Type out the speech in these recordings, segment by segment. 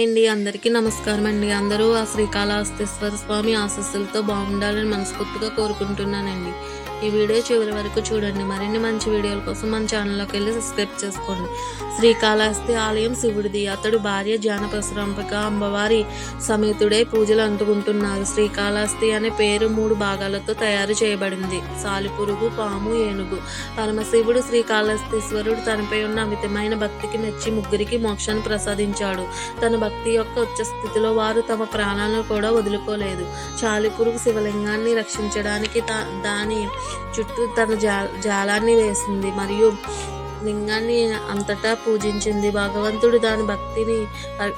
Hi అండి. అందరికీ నమస్కారం అండి. అందరూ ఆ శ్రీకాళహస్తేశ్వర స్వామి ఆశస్సులతో బాగుండాలని మనస్ఫూర్తిగా కోరుకుంటున్నానండి. ఈ వీడియో చివరి వరకు చూడండి. మరిన్ని మంచి వీడియోల కోసం మన ఛానల్లోకి వెళ్ళి సబ్స్క్రైబ్ చేసుకోండి. శ్రీకాళహస్తి ఆలయం శివుడిది. అతడు భార్య జానపసరంపక అమ్మవారి సమేతుడే పూజలు అందుకుంటున్నారు శ్రీకాళహస్తి అనే పేరు మూడు భాగాలతో తయారు చేయబడింది. సాలిపురుగు పాము ఏనుగు. పరమశివుడు శ్రీకాళహస్తీశ్వరుడు తనపై ఉన్న అమితమైన భక్తికి మెచ్చి ముగ్గురికి మోక్షాన్ని ప్రసాదించాడు. తన భక్తి యొక్క ఉచ్చ స్థితిలో వారు తమ ప్రాణాలను కూడా వదులుకోలేదు. చాలిపురుగు శివలింగాన్ని రక్షించడానికి తా- దాని చుట్టూ తన జా జాలాన్ని వేసింది. మరియు లింగాన్ని అంతటా పూజించింది. భగవంతుడు దాని భక్తిని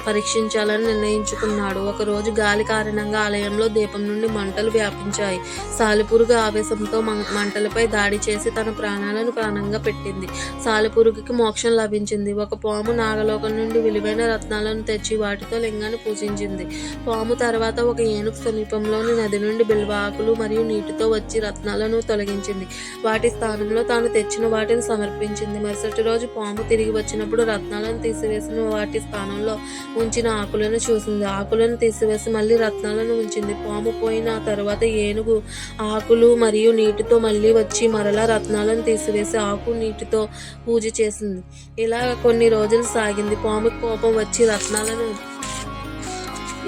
పరీక్షించాలని నిర్ణయించుకున్నాడు. ఒకరోజు గాలి కారణంగా ఆలయంలో దీపం నుండి మంటలు వ్యాపించాయి. సాలిపురుగు ఆవేశంతో మం- మంటలపై దాడి చేసి తన ప్రాణాలను ప్రాణంగా పెట్టింది. సాలిపురుగుకి మోక్షం లభించింది. ఒక పాము నాగలోకం నుండి విలువైన రత్నాలను తెచ్చి వాటితో లింగాన్ని పూజించింది. పాము తర్వాత ఒక ఏనుగు సమీపంలోని నది నుండి బిల్వాకులు మరియు నీటితో వచ్చి రత్నాలను తొలగించింది. వాటి స్థానంలో తాను తెచ్చిన వాటిని సమర్పించింది. మరుసటి రోజు పాము తిరిగి వచ్చినప్పుడు రత్నాలను తీసివేసిన వాటి స్థానంలో ఉంచిన ఆకులను చూసింది. ఆకులను తీసివేసి మళ్ళీ రత్నాలను ఉంచింది. పాము పోయిన తర్వాత ఏనుగు ఆకులు మరియు నీటితో మళ్ళీ వచ్చి మరలా రత్నాలను తీసివేసి ఆకు నీటితో పూజ చేసింది. ఇలా కొన్ని రోజులు సాగింది. పాము కోపం వచ్చి రత్నాలను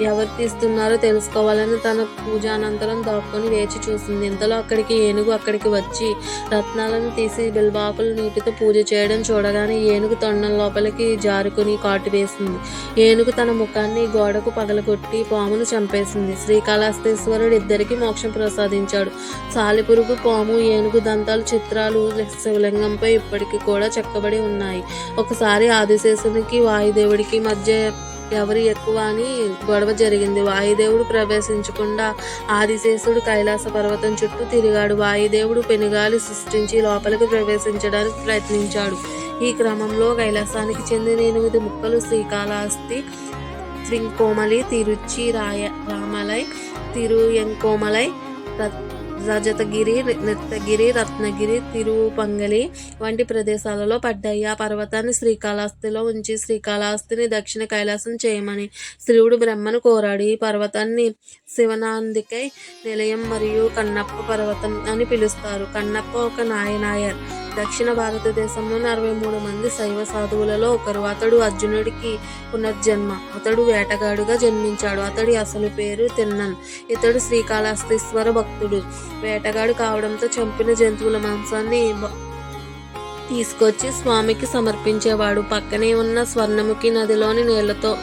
ఎవరు తీస్తున్నారో తెలుసుకోవాలని తన పూజ అనంతరం దాక్కొని వేచి చూసింది. ఇంతలో అక్కడికి ఏనుగు అక్కడికి వచ్చి రత్నాలను తీసి బిల్బాకులు నీటితో పూజ చేయడం చూడగానే ఏనుగు తొండం లోపలికి జారుకుని కాటు వేసింది. ఏనుగు తన ముఖాన్ని గోడకు పగలగొట్టి పామును చంపేసింది. శ్రీకాళహస్తీశ్వరుడు ఇద్దరికి మోక్షం ప్రసాదించాడు. సాలిపురుగు పాము ఏనుగు దంతాలు చిత్రాలు శివలింగంపై ఇప్పటికీ కూడా చెక్కబడి ఉన్నాయి. ఒకసారి ఆదిశేషునికి వాయుదేవుడికి మధ్య ఎవరు ఎక్కువ అని గొడవ జరిగింది. వాయుదేవుడు ప్రవేశించకుండా ఆదిశేషుడు కైలాస పర్వతం చుట్టూ తిరిగాడు. వాయుదేవుడు పెనుగాలి సృష్టించి లోపలికి ప్రవేశించడానికి ప్రయత్నించాడు. ఈ క్రమంలో కైలాసానికి చెందిన ఎనిమిది ముక్కలు శ్రీకాళహస్తి శ్రీకోమలి తిరుచి రాయ రామలై తిరుయంకోమలై రత్ రజతగిరి నృత్తగిరి రత్నగిరి తిరుపంగలి వంటి ప్రదేశాలలో పడ్డాయి ఆ పర్వతాన్ని శ్రీకాళహస్తిలో ఉంచి శ్రీకాళహస్తిని దక్షిణ కైలాసం చేయమని శివుడు బ్రహ్మను కోరాడు. ఈ పర్వతాన్ని శివనాందికై నిలయం మరియు కన్నప్ప పర్వతం అని పిలుస్తారు. కన్నప్ప ఒక నాయనాయర్. దక్షిణ భారతదేశంలోని అరవై మూడు మంది శైవ సాధువులలో ఒకరు. అతడు అర్జునుడికి పునర్జన్మ అతడు వేటగాడుగా జన్మించాడు. అతడి అసలు పేరు తిన్నన్. ఇతడు శ్రీకాళహస్తీశ్వర భక్తుడు. వేటగాడు కావడంతో చంపిన జంతువుల మాంసాన్ని తీసుకొచ్చి స్వామికి సమర్పించేవాడు. పక్కనే ఉన్న స్వర్ణముఖి నదిలోని నీళ్ళతో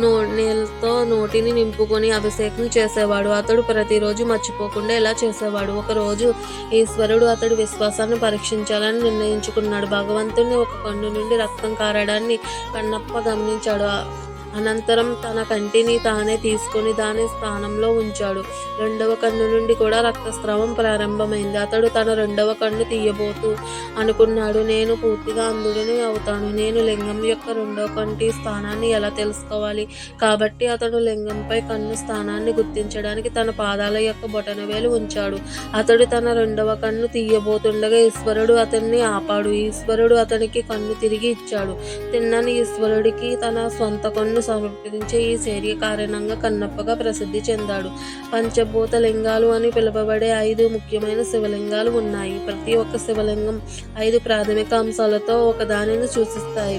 నో నీళ్ళతో నోటిని నింపుకొని అభిషేకం చేసేవాడు. అతడు ప్రతిరోజు మర్చిపోకుండా ఇలా చేసేవాడు? ఒకరోజు ఈశ్వరుడు అతడు విశ్వాసాన్ని పరీక్షించాలని నిర్ణయించుకున్నాడు. భగవంతుని ఒక కన్ను నుండి రక్తం కారడాన్ని కన్నప్ప గమనించాడు. అనంతరం తన కంటిని తానే తీసుకొని దాని స్థానంలో ఉంచాడు. రెండవ కన్ను నుండి కూడా రక్తస్రావం ప్రారంభమైంది. అతడు తన రెండవ కన్ను తీయబోతూ అనుకున్నాడు. నేను పూర్తిగా అందుడిని అవుతాను. నేను లింగం యొక్క రెండవ కంటి స్థానాన్ని ఎలా తెలుసుకోవాలి? కాబట్టి అతడు లింగంపై కన్ను స్థానాన్ని గుర్తించడానికి తన పాదాల యొక్క బొటనవేలు ఉంచాడు. అతడు తన రెండవ కన్ను తీయబోతుండగా ఈశ్వరుడు అతన్ని ఆపాడు. ఈశ్వరుడు అతనికి కన్ను తిరిగి ఇచ్చాడు. తిన్నని ఈశ్వరుడికి తన సొంత కన్ను సమర్పించే ఈ చర్య కారణంగా కన్నప్పగా ప్రసిద్ధి చెందాడు. పంచభూత లింగాలు అని పిలువబడే ఐదు ముఖ్యమైన శివలింగాలు ఉన్నాయి. ప్రతి ఒక్క శివలింగం ఐదు ప్రాథమిక అంశాలతో ఒకదానిని సూచిస్తాయి.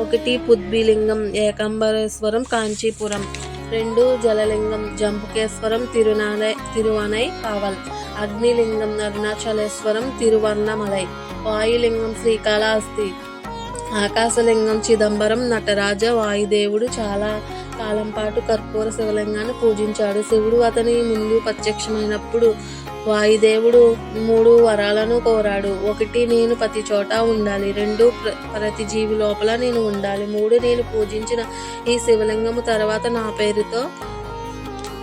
ఒకటి పుద్బిలింగం ఏకంబరేశ్వరం కాంచీపురం. రెండు జలలింగం జంపుకేశ్వరం తిరునాలై తిరువనై కావల్. అగ్నిలింగం అరుణాచలేశ్వరం తిరువర్ణమలై వాయులింగం శ్రీకాళహస్తి. ఆకాశలింగం చిదంబరం నటరాజ వాయుదేవుడు చాలా కాలం పాటు కర్పూర శివలింగాన్ని పూజించాడు. శివుడు అతని ముందు ప్రత్యక్షమైనప్పుడు వాయుదేవుడు మూడు వరాలను కోరాడు. ఒకటి నేను ప్రతి చోట ఉండాలి. రెండు ప్ర- ప్రతి జీవి లోపల నేను ఉండాలి. మూడు నేను పూజించిన ఈ శివలింగము తర్వాత నా పేరుతో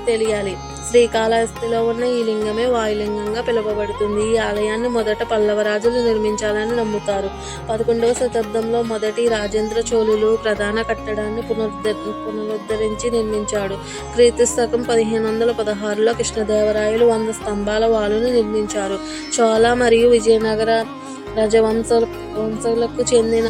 తెలియాలి. శ్రీకాళహస్తిలో ఉన్న ఈ లింగమే వాయులింగంగా పిలువబడుతుంది. ఈ ఆలయాన్ని మొదట పల్లవరాజులు నిర్మించాలని నమ్ముతారు. పదకొండవ శతాబ్దంలో మొదటి రాజేంద్ర చోళులు ప్రధాన కట్టడాన్ని పునరుద్ధ పునరుద్ధరించి నిర్మించాడు. క్రీస్తు శకం పదిహేను వందల పదహారులో కృష్ణదేవరాయలు వంద స్తంభాల వాలును నిర్మించారు. చోళ మరియు విజయనగర రాజవంశ వంశాలకు చెందిన